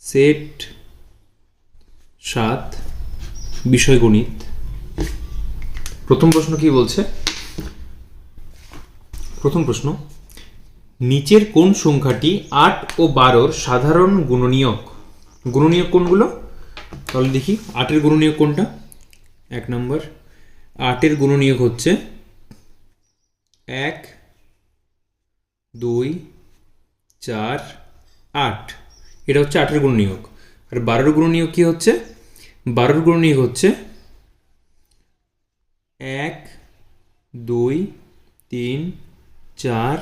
Set সাত, বিষয় গণিত। প্রথম প্রশ্ন কি বলছে? প্রথম প্রশ্ন, নিচের কোন সংখ্যাটি আট ও বারোর সাধারণ গুণনীয়ক? গুণনীয়ক কোনগুলো? তাহলে দেখি, আটের গুণনীয়ক কোনটা? এক নম্বর, আটের গুণনীয়ক হচ্ছে এক, দুই, চার, আট। এটা হচ্ছে আটের গুণ নিয়োগ। আর বারোর গুণ নিয়োগ কি হচ্ছে? বারোর গুণ নিয়োগ হচ্ছে এক, দুই, তিন, চার,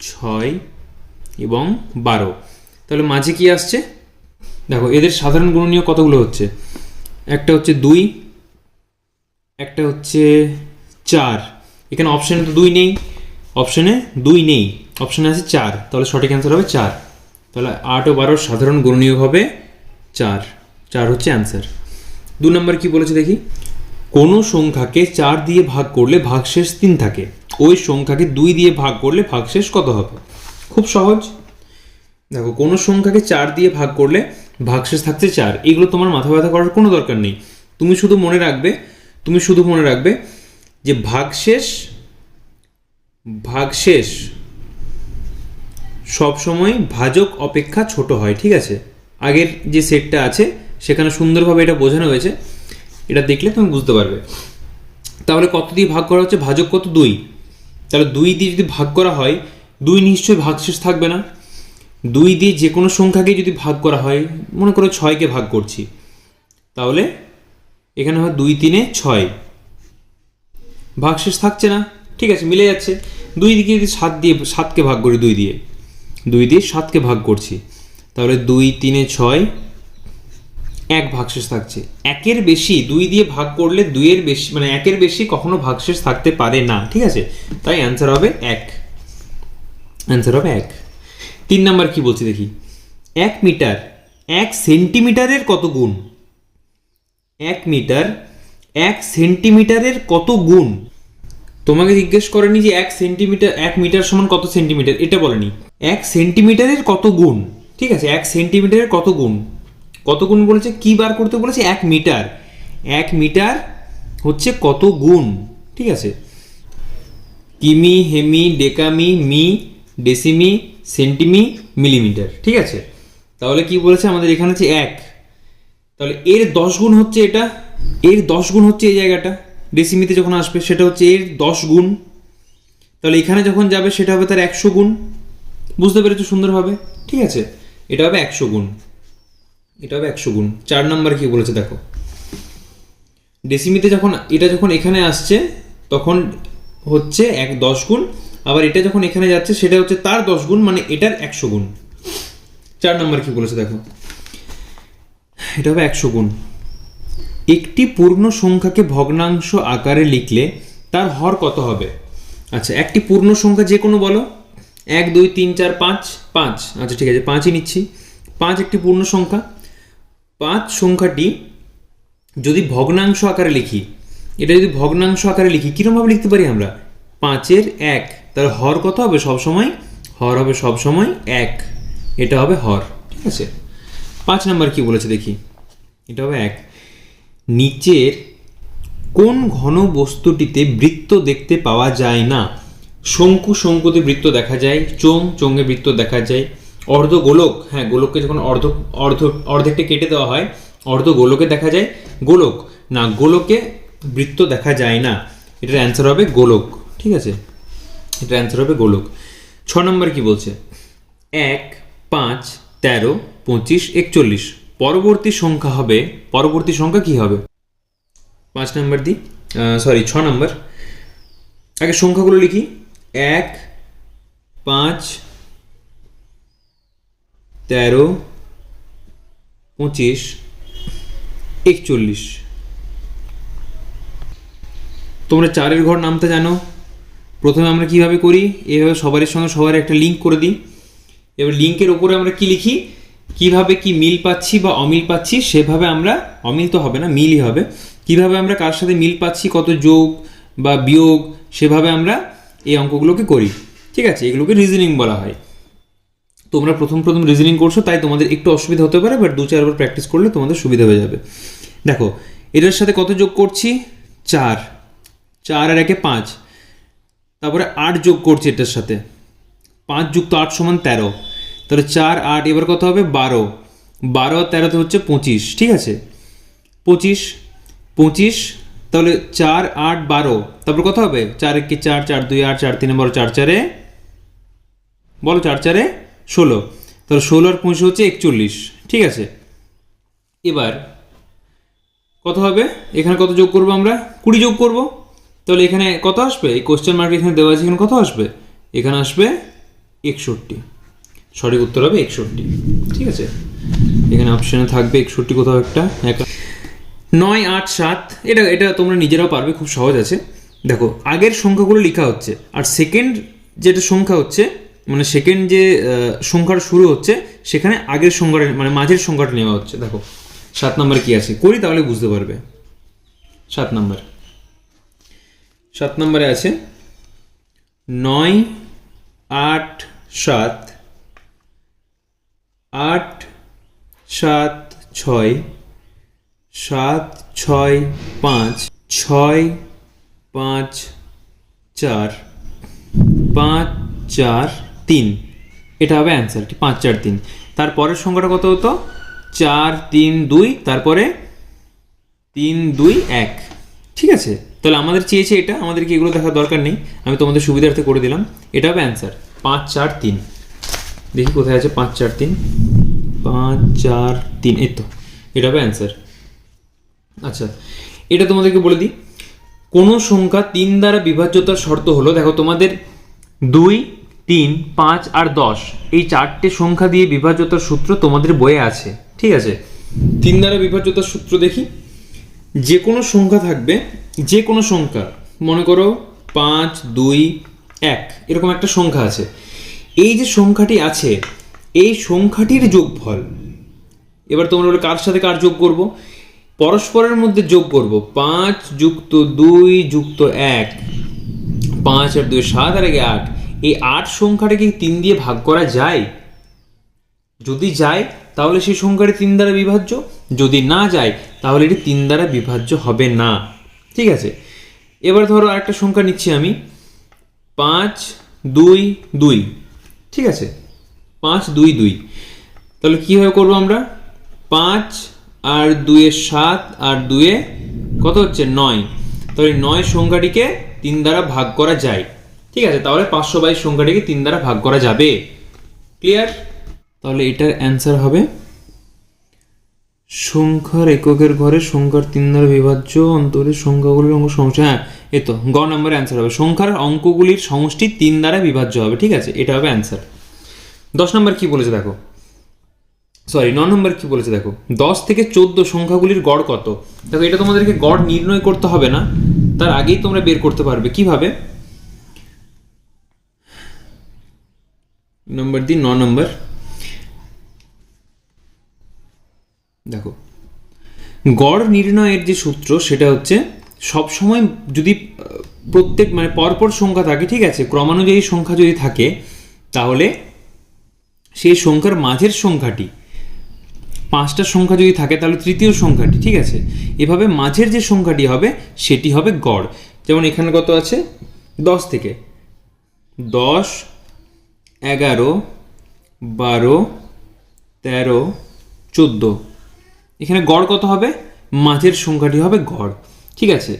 ছয় এবং বারো। তাহলে মাঝে কি আসছে? দেখো, এদের সাধারণ গুণনীয় কতগুলো হচ্ছে? একটা হচ্ছে দুই, একটা হচ্ছে চার। এখানে অপশানে তো দুই নেই অপশানে দুই নেই অপশানে আছে চার। তাহলে সঠিক অ্যান্সার হবে চার। তাহলে আট ও বারোর সাধারণ গুণনীয় হবে চার। চার হচ্ছে অ্যান্সার দু নম্বর কি বলেছে দেখি? কোনো সংখ্যাকে চার দিয়ে ভাগ করলে ভাগশেষ তিন থাকে। ওই সংখ্যাকে দুই দিয়ে ভাগ করলে ভাগশেষ কত হবে? খুব সহজ। দেখো, কোনো সংখ্যাকে চার দিয়ে ভাগ করলে ভাগশেষ থাকছে চার। এগুলো তোমার মাথা ব্যথা করার কোনো দরকার নেই। তুমি শুধু মনে রাখবে, তুমি শুধু মনে রাখবে যে ভাগশেষ ভাগশেষ সবসময় ভাজক অপেক্ষা ছোট হয়, ঠিক আছে? আগের যে সেটটা আছে, সেখানে সুন্দরভাবে এটা বোঝানো হয়েছে। এটা দেখলে তুমি বুঝতে পারবে। তাহলে কত দিয়ে ভাগ করা হচ্ছে? ভাজক কত? দুই। তাহলে দুই দিয়ে যদি ভাগ করা হয়, দুই নিশ্চয়ই ভাগশেষ থাকবে না। দুই দিয়ে যে কোনো সংখ্যাকে যদি ভাগ করা হয়, মনে করো ছয়কে ভাগ করছি। তাহলে এখানে হয় দুই তিনে ছয়। ভাগশেষ থাকছে না, ঠিক আছে, মিলে যাচ্ছে। দুই দিকে যদি সাত দিয়ে, সাতকে ভাগ করি দুই দিয়ে দুই দিয়ে সাতকে ভাগ করছি। তাহলে দুই, তিনে ছয়, এক ভাগশেষ থাকছে। একের বেশি দুই দিয়ে ভাগ করলে দুইয়ের বেশি মানে একের বেশি কখনো ভাগশেষ থাকতে পারে না, ঠিক আছে? তাই অ্যান্সার হবে এক। অ্যান্সার হবে এক। তিন নাম্বার কি বলছি দেখি? এক মিটার, এক সেন্টিমিটারের কত গুণ? এক মিটার, এক সেন্টিমিটারের কত গুণ? তোমাকে জিজ্ঞেস করেনি যে এক সেন্টিমিটার এক মিটার সমান কত সেন্টিমিটার এটা বলেনি। এক সেন্টিমিটারের কত গুণ? ঠিক আছে, এক সেন্টিমিটারের কত গুণ? কত গুণ বলেছে? কি বার করতে বলেছে? এক মিটার এক মিটার হচ্ছে কত গুণ? ঠিক আছে। কিমি, হেমি, ডেকামি, মি, ডেসিমি, সেন্টিমি, মিলিমিটার। ঠিক আছে? তাহলে কি বলেছে? আমাদের এখানে হচ্ছে এক। তাহলে এর দশ গুণ হচ্ছে এটা। এর দশ গুণ হচ্ছে এই জায়গাটা। ডেসিমিতে যখন আসবে, সেটা হচ্ছে এর দশ গুণ। তাহলে এখানে যখন যাবে, সেটা হবে তার একশো গুণ। বুঝতে পেরেছ সুন্দরভাবে? ঠিক আছে? এটা হবে একশো গুণ। এটা হবে একশো গুণ। চার নাম্বার কি বলেছে দেখো। ডেসিমিতে যখন, এটা যখন এখানে আসছে, তখন হচ্ছে এক দশ গুণ। আবার এটা যখন এখানে যাচ্ছে, সেটা হচ্ছে তার দশ গুণ মানে এটার একশো গুণ। চার নাম্বার কি বলেছে দেখো। এটা হবে একশো গুণ। একটি পূর্ণ সংখ্যাকে ভগ্নাংশ আকারে লিখলে তার হর কত হবে? আচ্ছা একটি পূর্ণ সংখ্যা যে কোনো বলো। এক, দুই, তিন, চার, পাঁচ পাঁচ। আচ্ছা ঠিক আছে, পাঁচই নিচ্ছি। পাঁচ একটি পূর্ণ সংখ্যা। পাঁচ সংখ্যাটি যদি ভগ্নাংশ আকারে লিখি, এটা যদি ভগ্নাংশ আকারে লিখি কীরকমভাবে লিখতে পারি আমরা? পাঁচের এক তার হর কত হবে সবসময়? হর হবে সবসময় এক। এটা হবে হর, ঠিক আছে? পাঁচ নাম্বার কি বলেছে দেখি। এটা হবে এক। নিচের কোন ঘন বস্তুটিতে বৃত্ত দেখতে পাওয়া যায় না? শঙ্কু শঙ্কুতে বৃত্ত দেখা যায়, চোং চোঙে বৃত্ত দেখা যায়, অর্ধ গোলক হ্যাঁ গোলককে যখন অর্ধ অর্ধ, অর্ধেকটা কেটে দেওয়া হয়, অর্ধ গোলকে দেখা যায়, গোলক। না, গোলকে বৃত্ত দেখা যায় না। এটার অ্যান্সার হবে গোলক, ঠিক আছে? এটার অ্যান্সার হবে গোলক। ছ নম্বর কি বলছে? এক, পাঁচ, তেরো, পঁচিশ, একচল্লিশ। পরবর্তী সংখ্যা হবে, পরবর্তী সংখ্যা কি হবে? পাঁচ নাম্বার দি সরি ছ নম্বর। আগে সংখ্যাগুলো লিখি। এক, পাঁচ, তেরো, পঁচিশ, একচল্লিশ। তোমরা চারের ঘর নামতে জানো। প্রথমে আমরা কীভাবে করি? এভাবে সবারের সঙ্গে সবার একটা লিঙ্ক করে দিই। এবার লিঙ্কের ওপরে আমরা কি লিখি? কীভাবে কি মিল পাচ্ছি বা অমিল পাচ্ছি, সেভাবে আমরা, অমিল তো হবে না, মিলই হবে। কীভাবে আমরা কার সাথে মিল পাচ্ছি, কত যোগ বা বিয়োগ, সেভাবে আমরা এই অঙ্কগুলোকে করি। ঠিক আছে? এগুলোকে রিজনিং বলা হয়। তোমরা প্রথম প্রথম রিজনিং করছ, তাই তোমাদের একটু অসুবিধা হতে পারে বাট দু চারবার প্র্যাকটিস করলে তোমাদের সুবিধা হয়ে যাবে। দেখো, এটার সাথে কত যোগ করছি? চার। চার আর একে পাঁচ। তারপরে আট যোগ করছি এটার সাথে। পাঁচ যুক্ত আট সমান তেরো। তাহলে চার, আট, এবার কত হবে? বারো। বারো আর তেরোতে হচ্ছে পঁচিশ। ঠিক আছে? পঁচিশ পঁচিশ, তাহলে চার, আট, বারো। তারপর কত হবে? চার একে চার চার, দুই, আট, চার, তিনে বারো চার চারে? বলো চার চারে? ষোলো। তাহলে ষোলো আর পঁচিশ হচ্ছে একচল্লিশ। ঠিক আছে। এবার কত হবে? এখানে কত যোগ করব আমরা? কুড়ি যোগ করব। তাহলে এখানে কত আসবে? এই কোশ্চেন মার্ক এখানে দেওয়া আছে, এখানে কত আসবে? এখানে আসবে একষট্টি। সঠিক উত্তর হবে একষট্টি। ঠিক আছে? এখানে অপশানে থাকবে একষট্টি কোথাও একটা, একা নয় আট সাত, এটা এটা তোমরা নিজেরাও পারবে, খুব সহজ আছে। দেখো, আগের সংখ্যাগুলো লেখা হচ্ছে, আর সেকেন্ড যেটা সংখ্যা হচ্ছে মানে সেকেন্ড যে সংখ্যাটা শুরু হচ্ছে, সেখানে আগের সংখ্যাটা মানে মাঝের সংখ্যাটা নেওয়া হচ্ছে। দেখো, সাত নম্বর কি আছে? করি তাহলে বুঝতে পারবে। সাত নম্বর। সাত নম্বরে আছে, নয় আট সাত আট সাত ছয় সাত ছয় পাঁচ ছয় পাঁচ চার পাঁচ চার তিন। এটা হবে অ্যান্সারটি পাঁচ চার তিন। তারপরের সংখ্যাটা কত হতো? চার তিন দুই, তারপরে তিন দুই এক। ঠিক আছে? তাহলে আমাদের চেয়েছে এটা, আমাদেরকে এগুলো দেখার দরকার নেই। আমি তোমাদের সুবিধার্থে করে দিলাম। এটা হবে অ্যান্সার পাঁচ চার তিন। দেখি কোথায় আছে পাঁচ চার তিন? পাঁচ চার তিন, এই তো, এটা হবে অ্যান্সার আচ্ছা এটা তোমাদেরকে বলে দিই। কোনো সংখ্যা তিন দ্বারা বিভাজ্যতার শর্ত হলো, দেখো তোমাদের দুই, তিন, পাঁচ আর দশ, এই চারটে সংখ্যা দিয়ে বিভাজ্যতার সূত্র তোমাদের বইয়ে আছে, ঠিক আছে? তিন দ্বারা বিভাজ্যতার সূত্র দেখি। যে কোনো সংখ্যা থাকবে, যে কোনো সংখ্যা, মনে করো পাঁচ, দুই, এক, এরকম একটা সংখ্যা আছে। এই যে সংখ্যাটি আছে, এই সংখ্যাটির যোগফল, এবার তোমরা কার সাথে কার যোগ করব? পরস্পরের মধ্যে যোগ করব। পাঁচ যুক্ত দুই যুক্ত এক। পাঁচ আর দুই সাত আর একে আট। এই আট সংখ্যাটাকে তিন দিয়ে ভাগ করা যায়? যদি যায়, তাহলে সেই সংখ্যাটি তিন দ্বারা বিভাজ্য। যদি না যায়, তাহলে এটি তিন দ্বারা বিভাজ্য হবে না। ঠিক আছে? এবার ধরো আরেকটা সংখ্যা নিচ্ছি আমি। পাঁচ দুই দুই। ঠিক আছে? পাঁচ দুই দুই। তাহলে কীভাবে করব আমরা? পাঁচ আর দুয়ে সাত আর দুয়ে কত হচ্ছে নয়? তাহলে নয় সংখ্যাটিকে তিন দ্বারা ভাগ করা যায়। ঠিক আছে, তাহলে পাঁচশো বাইশ সংখ্যাটিকে তিন দ্বারা ভাগ করা যাবে। ক্লিয়ার তাহলে এটার অ্যান্সার হবে, সংখ্যার এককের ঘরে সংখ্যার তিন দ্বারা বিভাজ্য অন্তরের সংখ্যাগুলির অঙ্ক সমষ্টি হ্যাঁ এ তো, গ নম্বরে অ্যান্সার হবে। সংখ্যার অঙ্কগুলির সমষ্টি তিন দ্বারা বিভাজ্য হবে, ঠিক আছে, এটা হবে অ্যান্সার দশ নম্বর কি বলেছে দেখো? সরি ন নম্বর কি বলেছে দেখো? দশ থেকে চোদ্দ সংখ্যাগুলির গড় কত? দেখো, এটা তোমাদেরকে গড় নির্ণয় করতে হবে না। তার আগেই তোমরা বের করতে পারবে। কীভাবে? নম্বর দিন, ন নম্বর। দেখো, গড় নির্ণয়ের যে সূত্র, সেটা হচ্ছে সবসময় যদি প্রত্যেক মানে পরপর সংখ্যা থাকে, ঠিক আছে? ক্রমানুযায়ী সংখ্যা যদি থাকে, তাহলে সেই সংখ্যার মাঝের সংখ্যাটি পাঁচটা সংখ্যা যদি থাকে, তাহলে তৃতীয় সংখ্যাটি, ঠিক আছে? এভাবে মাঝের যে সংখ্যাটি হবে, সেটি হবে গড়। যেমন এখানে কত আছে? দশ থেকে। দশ, এগারো, বারো, তেরো, চোদ্দ। এখানে গড় কত হবে? মাঝের সংখ্যাটি হবে গড়। ঠিক আছে?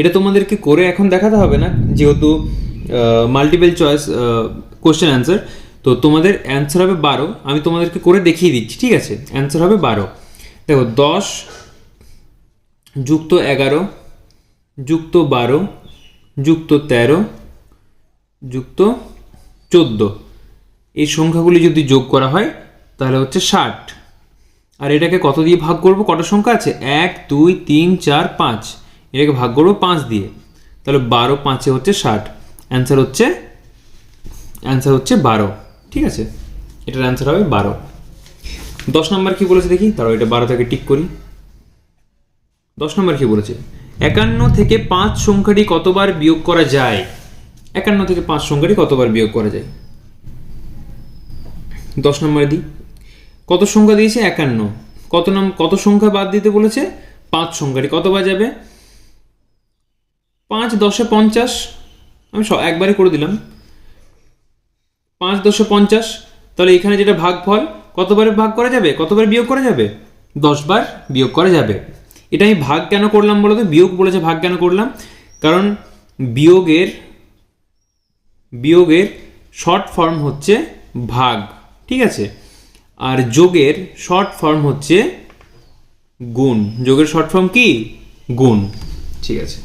এটা তোমাদেরকে করে এখন দেখাতে হবে না, যেহেতু মাল্টিপল চয়েস কোশ্চেন অ্যান্সার তো তোমাদের অ্যান্সার হবে বারো। আমি তোমাদেরকে করে দেখিয়ে দিচ্ছি, ঠিক আছে? অ্যান্সার হবে বারো। দেখো, দশ যুক্ত এগারো, যুক্ত বারো, যুক্ত তেরো, যুক্ত চোদ্দ। এই সংখ্যাগুলি যদি যোগ করা হয়, তাহলে হচ্ছে ষাট। আর এটাকে কত দিয়ে ভাগ করব? কটা সংখ্যা আছে? এক, দুই, তিন, চার, পাঁচ। এটাকে ভাগ করব পাঁচ দিয়ে। তাহলে বারো, পাঁচে হচ্ছে ষাট। অ্যান্সার হচ্ছে অ্যান্সার হচ্ছে বারো। ঠিক আছে? এটার অ্যান্সার হবে বারো। দশ নম্বর কি বলেছে দেখি? তারপর এটা বারো থেকে টিক করি। দশ নম্বর কি বলেছে? একান্ন থেকে পাঁচ সংখ্যাটি কতবার বিয়োগ করা যায়? একান্ন থেকে পাঁচ সংখ্যাটি কতবার বিয়োগ করা যায়? দশ নম্বরে দিই কত সংখ্যা দিয়েছে? একান্ন। কত নাম কত সংখ্যা বাদ দিতে বলেছে? পাঁচ সংখ্যাটি। কতবার যাবে? পাঁচ, দশে পঞ্চাশ। আমি একবারে করে দিলাম। পাঁচ দশে পঞ্চাশ, তাহলে এখানে যেটা ভাগফল, কতবার ভাগ করা যাবে? কতবার বিয়োগ করা যাবে? দশবার বিয়োগ করা যাবে। এটা আমি ভাগ কেন করলাম বলো তো? বিয়োগ বলেছে ভাগ কেন করলাম? কারণ বিয়োগের বিয়োগের শর্ট ফর্ম হচ্ছে ভাগ, ঠিক আছে? আর যোগের শর্ট ফর্ম হচ্ছে গুণ। যোগের শর্ট ফর্ম কি? গুণ, ঠিক আছে?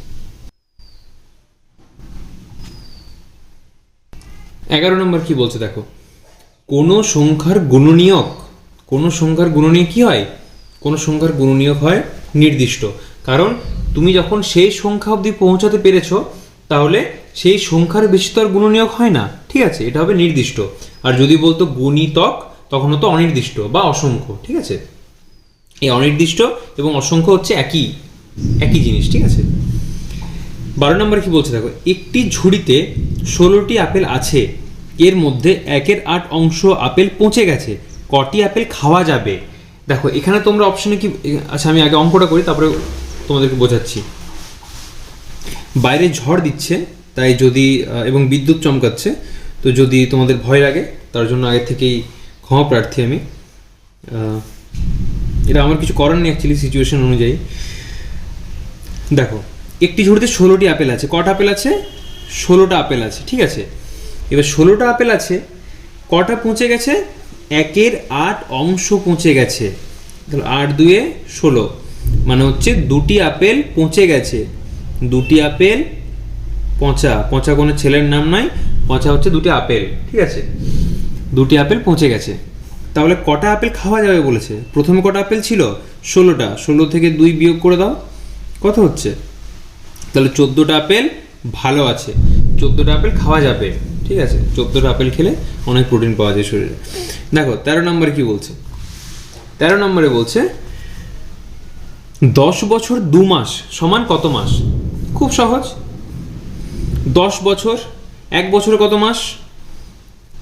এগারো নম্বর কি বলছে দেখো? কোনো সংখ্যার গুণনীয়ক, কোনো সংখ্যার গুণনীয়ক কি হয়? কোনো সংখ্যার গুণনীয়ক হয় নির্দিষ্ট। কারণ তুমি যখন সেই সংখ্যা অবধি পৌঁছাতে পেরেছ, তাহলে সেই সংখ্যার বেশি তো আর গুণনীয়ক হয় না। ঠিক আছে, এটা হবে নির্দিষ্ট। আর যদি বলতো গুণিতক, তখন হতো অনির্দিষ্ট বা অসংখ্য। ঠিক আছে? এই অনির্দিষ্ট এবং অসংখ্য হচ্ছে একই একই জিনিস। ঠিক আছে? বারো নম্বর কি বলছে দেখো? একটি ঝুড়িতে ষোলোটি আপেল আছে। এর মধ্যে একের আট অংশ আপেল পচে গেছে। কটি আপেল খাওয়া যাবে? দেখো, এখানে তোমরা অপশনে কি আচ্ছা আমি আগে অঙ্কটা করি, তারপরে তোমাদেরকে বোঝাচ্ছি। বাইরে ঝড় দিচ্ছে, তাই যদি এবং বিদ্যুৎ চমকাচ্ছে, তো যদি তোমাদের ভয় লাগে, তার জন্য আগে থেকেই ক্ষমা প্রার্থী আমি। এটা আমার কিছু করার নেই অ্যাকচুয়ালি সিচুয়েশন অনুযায়ী। দেখো, একটি ঝুড়িতে ষোলোটি আপেল আছে। কটা আপেল আছে? ষোলোটা আপেল আছে, ঠিক আছে? এবার ষোলোটা আপেল আছে, কটা পৌঁছে গেছে? একের আট অংশ পৌঁছে গেছে। তাহলে আট দুয়ে ষোলো মানে হচ্ছে দুটি আপেল পৌঁছে গেছে। দুটি আপেল, পচা পচা কোনো ছেলের নাম নয় পচা হচ্ছে দুটি আপেল, ঠিক আছে? দুটি আপেল পৌঁছে গেছে। তাহলে কটা আপেল খাওয়া যাবে বলেছে? প্রথমে কটা আপেল ছিল? ষোলোটা। ষোলো থেকে দুই বিয়োগ করে দাও, কত হচ্ছে? তাহলে চোদ্দোটা আপেল ভালো আছে। চোদ্দোটা আপেল খাওয়া যাবে, ঠিক আছে? চোদ্দোটা আপেল খেলে অনেক প্রোটিন পাওয়া যায় শরীরে। দেখো, তেরো নম্বরে কি বলছে? তেরো নম্বরে বলছে, দশ বছর দু মাস সমান কত মাস? খুব সহজ। দশ বছর, এক বছরে কত মাস?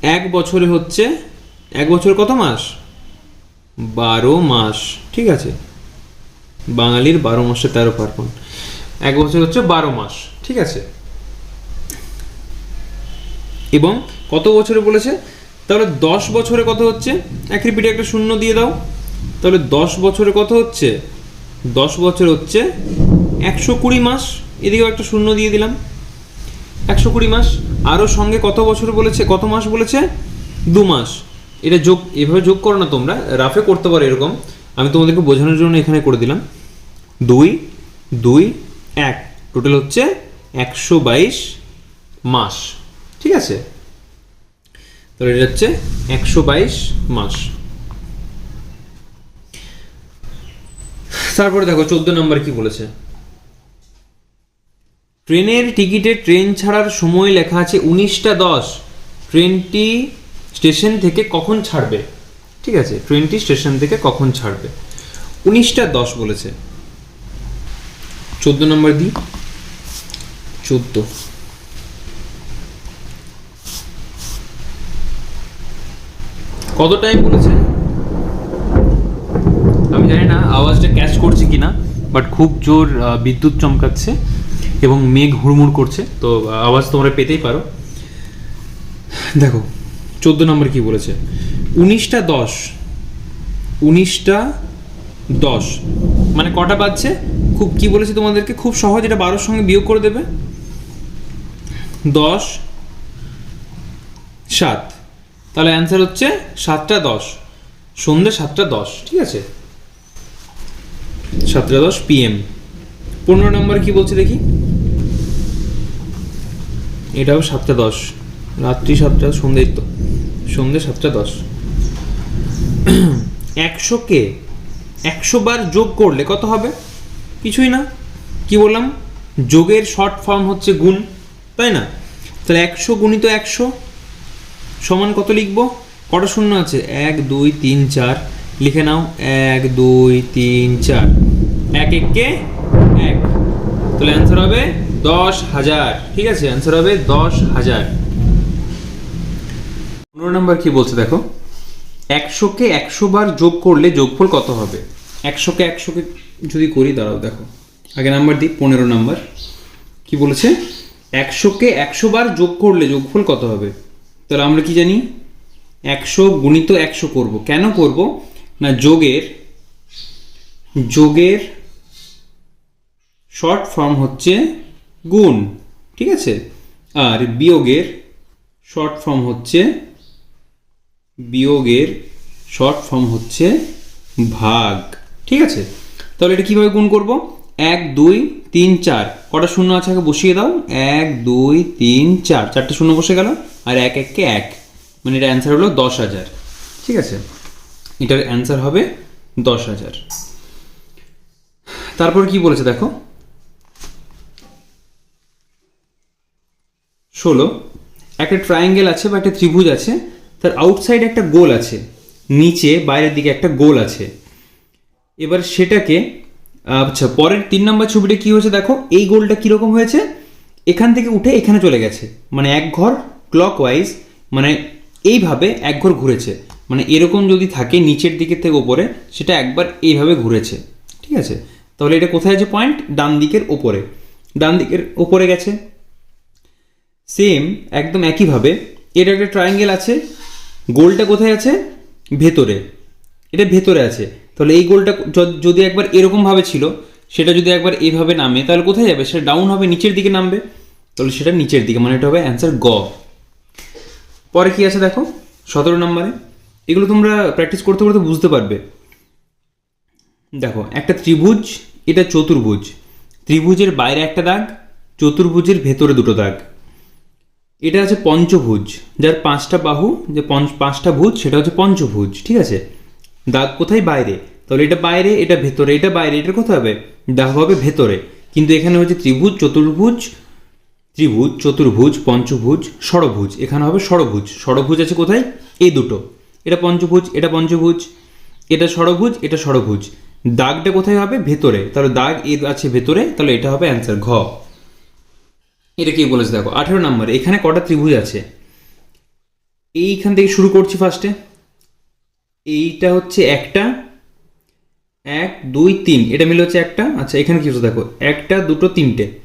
এক বছরে হচ্ছে, এক বছর কত মাস? বারো মাস, ঠিক আছে? বাঙালির বারো মাসে তেরো পার্বণ এক বছর হচ্ছে বারো মাস, ঠিক আছে? এবং কত বছরে বলেছে? তাহলে দশ বছরে কত হচ্ছে? এক রিপিটে একটা শূন্য দিয়ে দাও। তাহলে দশ বছরে কত হচ্ছে? দশ বছর হচ্ছে একশো কুড়ি মাস। এদিকেও একটা শূন্য দিয়ে দিলাম। একশো কুড়ি মাস। আরও সঙ্গে কত বছর বলেছে? কত মাস বলেছে? দু মাস। এটা যোগ, এভাবে যোগ করো না তোমরা। রাফে করতে পারো এরকম। আমি তোমাদেরকে বোঝানোর জন্য এখানে করে দিলাম। দুই দুই, এক। টোটাল হচ্ছে একশো বাইশ মাস। ঠিক আছে? তাহলে এটা হচ্ছে একশো বাইশ মাস। তারপরে দেখো, চোদ্দ নম্বর কি বলেছে? ট্রেনের টিকিটে ট্রেন ছাড়ার সময় লেখা আছে উনিশটা দশ। ট্রেনটি স্টেশন থেকে কখন ছাড়বে? ঠিক আছে, ট্রেনটি স্টেশন থেকে কখন ছাড়বে? উনিশটা দশ বলেছে। চোদ্দ নম্বর দিই চোদ্দ। কত টাইম বলেছে? আমি জানি না আওয়াজটা ক্যাচ করছে কিনা বাট খুব জোর বিদ্যুৎ চমকাচ্ছে এবং মেঘ হুড়মুড় করছে। তো আওয়াজ তোমরা পেতেই পারো। দেখো, চোদ্দ নম্বর কি বলেছে? উনিশটা দশ উনিশটা দশ মানে কটা বাজছে? খুব, কি বলেছে তোমাদেরকে? খুব সহজ, এটা বারোর সঙ্গে বিয়োগ করে দেবে। দশ, সাত। তাহলে অ্যান্সার হচ্ছে সাতটা দশ। সন্ধ্যে সাতটা দশ, ঠিক আছে? সাতটা দশ পিএম পনেরো নম্বর কি বলছে দেখি? এটাও সাতটা দশ। রাত্রি সাতটা সন্ধ্যে তো সন্ধ্যে সাতটা দশ। একশোকে একশো বার যোগ করলে কত হবে? কিছুই না। কি বললাম? যোগের শর্ট ফর্ম হচ্ছে গুণ, তাই না? তাহলে একশো গুণিত একশো সমান কত লিখব? কটা শূন্য আছে? এক, দুই, তিন, চার। লিখে নাও, এক, দুই, তিন, চার। এক, এককে এক। তাহলে অ্যান্সার হবে দশ হাজার। ঠিক আছে? অ্যান্সার হবে দশ হাজার। পনেরো নম্বর কি বলছে দেখো? একশোকে একশো বার যোগ করলে যোগফল কত হবে? একশোকে একশোকে যদি করি, দাঁড়াও দেখো। আগে নাম্বার দিই, পনেরো নাম্বার। কি বলেছে? একশোকে একশো বার যোগ করলে যোগফল কত হবে? তাহলে আমরা কি জানি? একশো গুণিত একশো করব। কেন করব? না, যোগের যোগের শর্ট ফর্ম হচ্ছে গুণ, ঠিক আছে? আর বিয়োগের শর্ট ফর্ম হচ্ছে, বিয়োগের শর্ট ফর্ম হচ্ছে ভাগ, ঠিক আছে? তাহলে এটা কীভাবে গুণ করব? এক, দুই, তিন, চার। কটা শূন্য আছে? বসিয়ে দাও। এক, দুই, তিন, চার। চারটে শূন্য বসে গেল। আর এক এককে এক। মানে এটার অ্যান্সার হলো দশ হাজার। ঠিক আছে? এটার অ্যান্সার হবে দশ হাজার। তারপর কি বলেছে দেখো? ষোলো। একটা ট্রায়াঙ্গেল আছে বা একটা ত্রিভুজ আছে, তার আউটসাইড একটা গোল আছে, নিচে বাইরের দিকে একটা গোল আছে। এবার সেটাকে আচ্ছা পরের তিন নম্বর ছবিটা কি হয়েছে দেখো? এই গোলটা কীরকম হয়েছে? এখান থেকে উঠে এখানে চলে গেছে। মানে এক ঘর ক্লক ওয়াইজ মানে এইভাবে একঘর ঘুরেছে। মানে এরকম যদি থাকে নিচের দিকের থেকে ওপরে, সেটা একবার এইভাবে ঘুরেছে। ঠিক আছে? তাহলে এটা কোথায় আছে পয়েন্ট ডান দিকের ওপরে। ডান দিকের ওপরে গেছে। সেম একদম একইভাবে। এটা একটা ট্রায়াঙ্গেল আছে। গোলটা কোথায় আছে? ভেতরে। এটা ভেতরে আছে। তাহলে এই গোলটা যদি একবার এরকমভাবে ছিল, সেটা যদি একবার এইভাবে নামে, তাহলে কোথায় যাবে? সেটা ডাউন হবে, নিচের দিকে নামবে। তাহলে সেটা নিচের দিকে মানে এটা হবে অ্যান্সার গ। পরে কি আছে দেখো? সতেরো নম্বরে। এগুলো তোমরা প্র্যাকটিস করতে করতে বুঝতে পারবে। দেখো, একটা ত্রিভুজ, এটা চতুর্ভুজ। ত্রিভুজের বাইরে একটা দাগ, চতুর্ভুজের ভেতরে দুটো দাগ। এটা আছে পঞ্চভুজ, যার পাঁচটা বাহু, যে পঞ্চ, পাঁচটা ভুজ, সেটা হচ্ছে পঞ্চভুজ, ঠিক আছে? দাগ কোথায়? বাইরে। তাহলে এটা বাইরে, এটা ভেতরে, এটা বাইরে এটা কোথায় হবে? দাগ হবে ভেতরে। কিন্তু এখানে হচ্ছে ত্রিভুজ, চতুর্ভুজ ত্রিভুজ, চতুর্ভুজ, পঞ্চভুজ, ষড়ভুজ। এখানে হবে ষড়ভুজ। ষড়ভুজ আছে কোথায়? এই দুটো। এটা পঞ্চভুজ এটা পঞ্চভুজ, এটা ষড়ভুজ এটা ষড়ভুজ। দাগটা কোথায় হবে? ভেতরে। তাহলে দাগ এ আছে ভেতরে, তাহলে এটা হবে অ্যান্সার ঘ। এটা কি বলেছে দেখো? আঠেরো নম্বরে। এখানে কটা ত্রিভুজ আছে? এইখান থেকে শুরু করছি ফার্স্টে। এইটা হচ্ছে একটা, এক, দুই, তিন। এটা মিলে হচ্ছে একটা? আচ্ছা এখানে কি হচ্ছে দেখো? একটা, দুটো, তিনটে।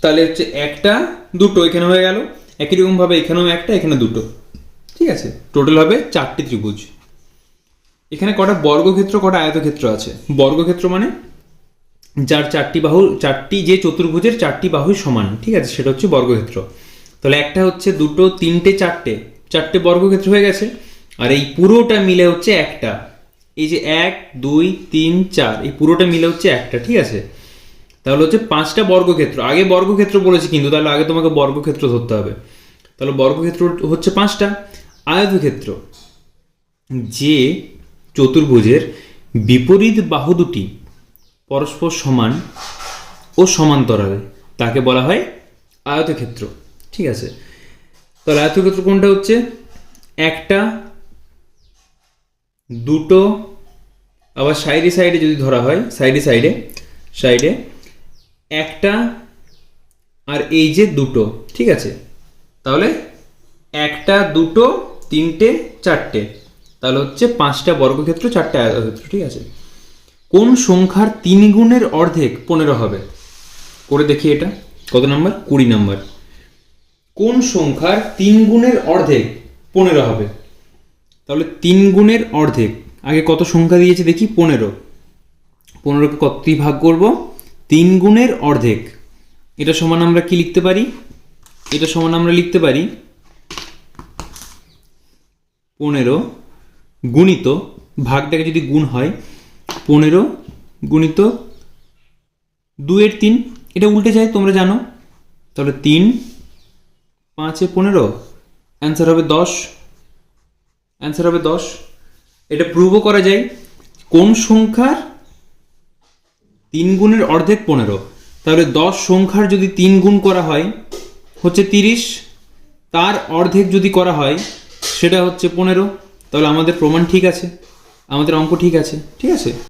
তাহলে হচ্ছে একটা, দুটো এখানে হয়ে গেল। একই রকম ভাবে এখানেও একটা, এখানে দুটো। ঠিক আছে? টোটাল হবে চারটি ত্রিভুজ। এখানে কটা বর্গক্ষেত্র, কটা আয়তক্ষেত্র আছে? বর্গক্ষেত্র মানে যার চারটি বাহু চারটি যে চতুর্ভুজের চারটি বাহু সমান। ঠিক আছে? সেটা হচ্ছে বর্গক্ষেত্র। তাহলে একটা হচ্ছে দুটো, তিনটে, চারটে। চারটে বর্গক্ষেত্র হয়ে গেছে। আর এই পুরোটা মিলে হচ্ছে একটা। এই যে এক, দুই, তিন, চার, এই পুরোটা মিলে হচ্ছে একটা। ঠিক আছে? তাহলে হচ্ছে পাঁচটা বর্গক্ষেত্র। আগে বর্গক্ষেত্র বলেছি কিন্তু, তাহলে আগে তোমাকে বর্গক্ষেত্র ধরতে হবে। তাহলে বর্গক্ষেত্র হচ্ছে পাঁচটা। আয়তক্ষেত্র, যে চতুর্ভুজের বিপরীত বাহু দুটি পরস্পর সমান ও সমান্তরালে, তাকে বলা হয় আয়তক্ষেত্র। ঠিক আছে? তাহলে আয়তক্ষেত্র কোনটা হচ্ছে? একটা, দুটো, আবার সাইডে সাইডে যদি ধরা হয়, সাইডে সাইডে সাইডে একটা আর এই যে দুটো, ঠিক আছে? তাহলে একটা, দুটো, তিনটে, চারটে। তাহলে হচ্ছে পাঁচটা বর্গক্ষেত্র, চারটে আয়তক্ষেত্র, ঠিক আছে? কোন সংখ্যার তিন গুণের অর্ধেক পনেরো হবে? করে দেখি এটা। কত নাম্বার? কুড়ি নাম্বার। কোন সংখ্যার তিন গুণের অর্ধেক পনেরো হবে? তাহলে তিন গুণের অর্ধেক। আগে কত সংখ্যা দিয়েছে দেখি? পনেরো। পনেরোকে কতটি ভাগ করব? তিন গুণের অর্ধেক। এটা সমান আমরা কি লিখতে পারি? এটা সমান আমরা লিখতে পারি পনেরো গুণিত, ভাগটাকে যদি গুণ হয়, পনেরো গুণিত দুয়ের তিন। এটা উল্টে যায়, তোমরা জানো। তাহলে তিন পাঁচে পনেরো, অ্যান্সার হবে দশ। অ্যান্সার হবে দশ। এটা প্রুভও করা যায়। কোন সংখ্যার তিন গুণের অর্ধেক পনেরো। তাহলে দশ সংখ্যার যদি তিন গুণ করা হয়, হচ্ছে তিরিশ। তার অর্ধেক যদি করা হয়, সেটা হচ্ছে পনেরো। তাহলে আমাদের প্রমাণ ঠিক আছে। আমাদের অঙ্ক ঠিক আছে। ঠিক আছে?